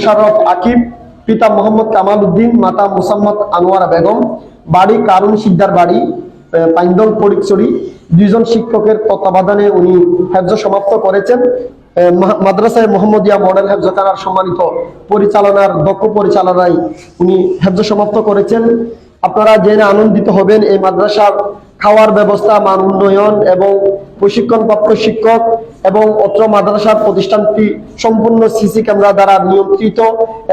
মুশাররফ আকিব, পিতা মোহাম্মদ কামাল উদ্দিন মাতা মুসাম্মদ আনোয়ারা বেগম, বাড়ি কারুন সিদ্ধার বাড়ি পাইন্দল ফটিকছড়ি দুইজন শিক্ষকের তত্ত্বাবধানে উনি হেফজ সমাপ্ত করেছেন। মাদ্রাসায় মোহাম্মদিয়া মডেল হেফজখানার সম্মানিত পরিচালনার, দক্ষ পরিচালনায় উনি হেফজ সমাপ্ত করেছেন। আপনারা জেনে আনন্দিত হবেন, এই মাদ্রাসার খাওয়ার ব্যবস্থা, মান উন্নয়ন এবং প্রশিক্ষণপ্রাপ্ত শিক্ষক এবং অত্র মাদ্রাসার প্রতিষ্ঠানটি সম্পূর্ণ সিসি ক্যামেরা দ্বারা নিয়ন্ত্রিত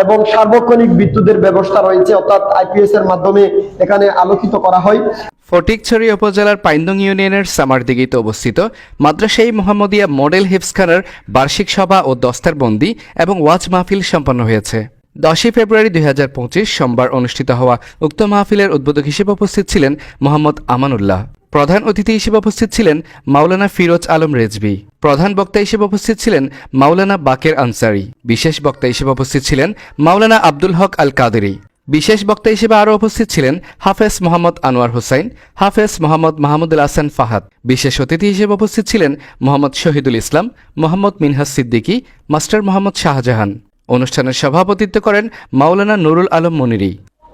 এবং সার্বক্ষণিক বিদ্যুতের ব্যবস্থা রয়েছে, অর্থাৎ আইপিএস এর মাধ্যমে এখানে আলোকিত করা হয়। ফটিকছড়ি উপজেলার পাইন্দং ইউনিয়নের সামারদিঘিতে অবস্থিত মাদ্রাসাই মোহাম্মদিয়া মডেল হিফসখানার বার্ষিক সভা ও দস্তারবন্দি এবং ওয়াজ মাহফিল সম্পন্ন হয়েছে। দশই ফেব্রুয়ারি দুই হাজার পঁচিশ সোমবার অনুষ্ঠিত হওয়া উক্ত মাহফিলের উদ্বোধক হিসেবে উপস্থিত ছিলেন মোহাম্মদ আমানুল্লাহ। প্রধান অতিথি হিসেবে উপস্থিত ছিলেন মাওলানা ফিরোজ আলম রেজবি প্রধান বক্তা হিসেবে উপস্থিত ছিলেন মাওলানা বাকের আনসারি। বিশেষ বক্তা হিসেবে উপস্থিত ছিলেন মাওলানা আব্দুল হক আল কাদেরি বিশেষ বক্তা হিসেবে আরও উপস্থিত ছিলেন হাফেজ মোহাম্মদ আনোয়ার হোসাইন, হাফেজ মোহাম্মদ মাহমুদুল হাসান ফাহাদ। বিশেষ অতিথি হিসেবে উপস্থিত ছিলেন মোহাম্মদ শহীদুল ইসলাম, মোহাম্মদ মিনহাস সিদ্দিকী, মাস্টার মোহাম্মদ শাহজাহান। অনুষ্ঠানের সভাপতিত্ব করেন মাওলানা নুরুল আলম মনিরি।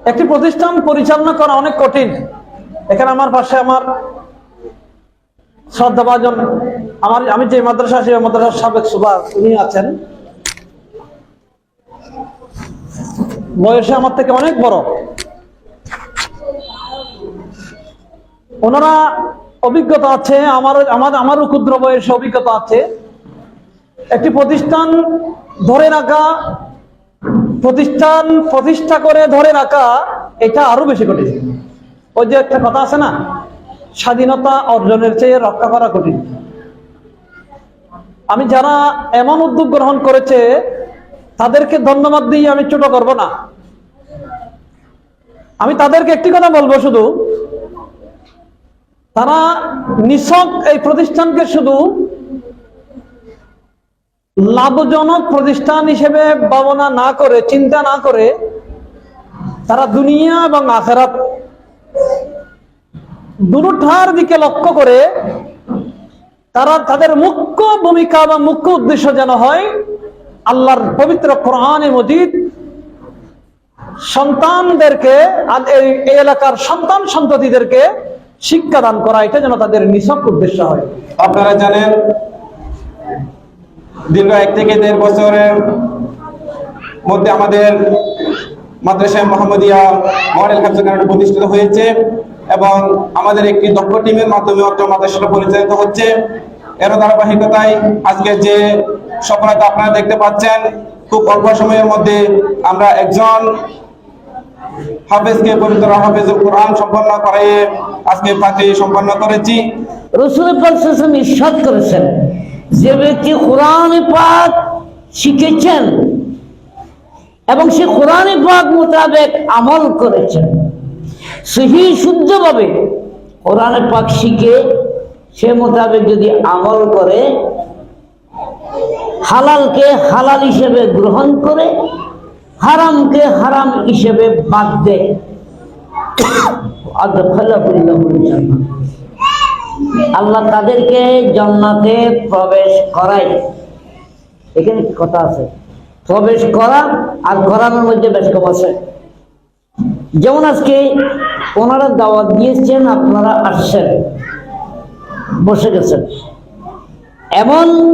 একটি প্রতিষ্ঠান পরিচালনা করা অনেক কঠিন। এখানে আমার পাশে আমার শ্রদ্ধাভাজন আমার, আমি যে মাদ্রাসা, সেই মাদ্রাসার সাবেক সুপার উনি আছেন। বয়সে আমার থেকে অনেক বড়। ওনারা অভিজ্ঞতা আছে, আমার আমার আমারও ক্ষুদ্র বয়সে অভিজ্ঞতা আছে। একটি প্রতিষ্ঠান ধরে রাখা, প্রতিষ্ঠান প্রতিষ্ঠা করে ধরে রাখা, এটা আরও বেশি কঠিন। ওই যে একটা কথা আছে না স্বাধীনতা অর্জনের চেয়ে রক্ষা করা কঠিন। আমি যারা এমন উদ্যোগ গ্রহণ করেছে, তাদেরকে ধন্যবাদ দিয়ে আমি ছোট করব না। আমি তাদেরকে একটি কথা বলব শুধু। তারা নিছক এই প্রতিষ্ঠানকে শুধু লাভজনক প্রতিষ্ঠান হিসেবে ভাবনা না করে, চিন্তা না করে, তারা দুনিয়া এবং আখেরাত দুটার দিকে লক্ষ্য করে তারা তাদের মুখ্য ভূমিকা বা মুখ্য উদ্দেশ্য যেন হয় আল্লাহর পবিত্র কোরআনে মজিদ। সন্তানদেরকে এই এলাকার সন্তান সন্ততিদেরকে শিক্ষাদান করা, এটা যেন তাদের নিছক উদ্দেশ্য হয়। আপনারা জানেন, দীর্ঘ এক থেকে দেড় বছরের মধ্যে আমাদের মাদ্রাসায় মোহাম্মদিয়া মডেল হাফজাখানাটা প্রতিষ্ঠিত হয়েছে। এবং আমাদের একটি দক্ষ টিমের মাধ্যমে মাদ্রাসাটা পরিচালিত হচ্ছে। এর ধারাবাহিকতায় আজকে যে সফলতা আপনারা দেখতে পাচ্ছেন, খুব অল্প সময়ের মধ্যে আমরা একজন হাফেজকে আজকে সম্পন্ন করেছি। করেছেন পাক শিখেছেন এবং সে কোরআন পাক মোতাবেক আমল করেছেন। সহি শুদ্ধভাবে কোরআন পাক শিখে সে মোতাবেক যদি আমল করে, হালালকে হালাল হিসেবে গ্রহণ করে, হারামকে হারাম হিসেবে বাদ দেয় আল্লাহ তাদেরকে জান্নাতে প্রবেশ করায়। এখানে কথা আছে? প্রবেশ করা আর করানোর মধ্যে বেশ কম আছে। যেমন আজকে ওনারা দাওয়াত দিয়েছেন, আপনারা আসছেন। বসে গেছেন। এমন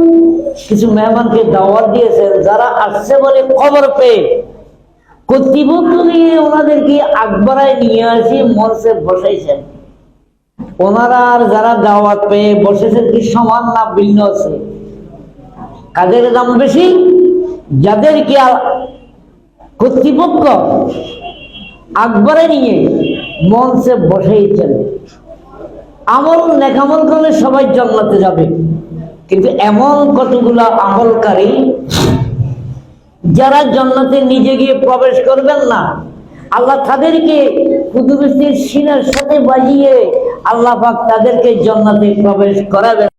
কিছু মেহমানকে দাওয়াত দিয়েছেন, যারা আসছে বলে খবর পেয়ে। কর্তৃপক্ষ দিয়ে ওনাদেরকে আকবরায় নিয়ে আসি, মঞ্চে বসাইছেন। ওনারা আর যারা দাওয়াত পেয়ে বসেছেন কি সমান না ভিন্ন আছে? কাদের দাম বেশি? যাদেরকে আ- কর্তৃপক্ষ আকবরে নিয়ে মঞ্চে বসেইছেন আমল নেকামল করলে সবাই জন্মাতে যাবে। কিন্তু এমন কতগুলা আমলকারী যারা জন্নাতে নিজে গিয়ে প্রবেশ করবেন না, আল্লাহ তাদেরকে কুতুবের সিনার সাথে বাজিয়ে আল্লাহ তাদেরকে জন্নাতে প্রবেশ করাবেন।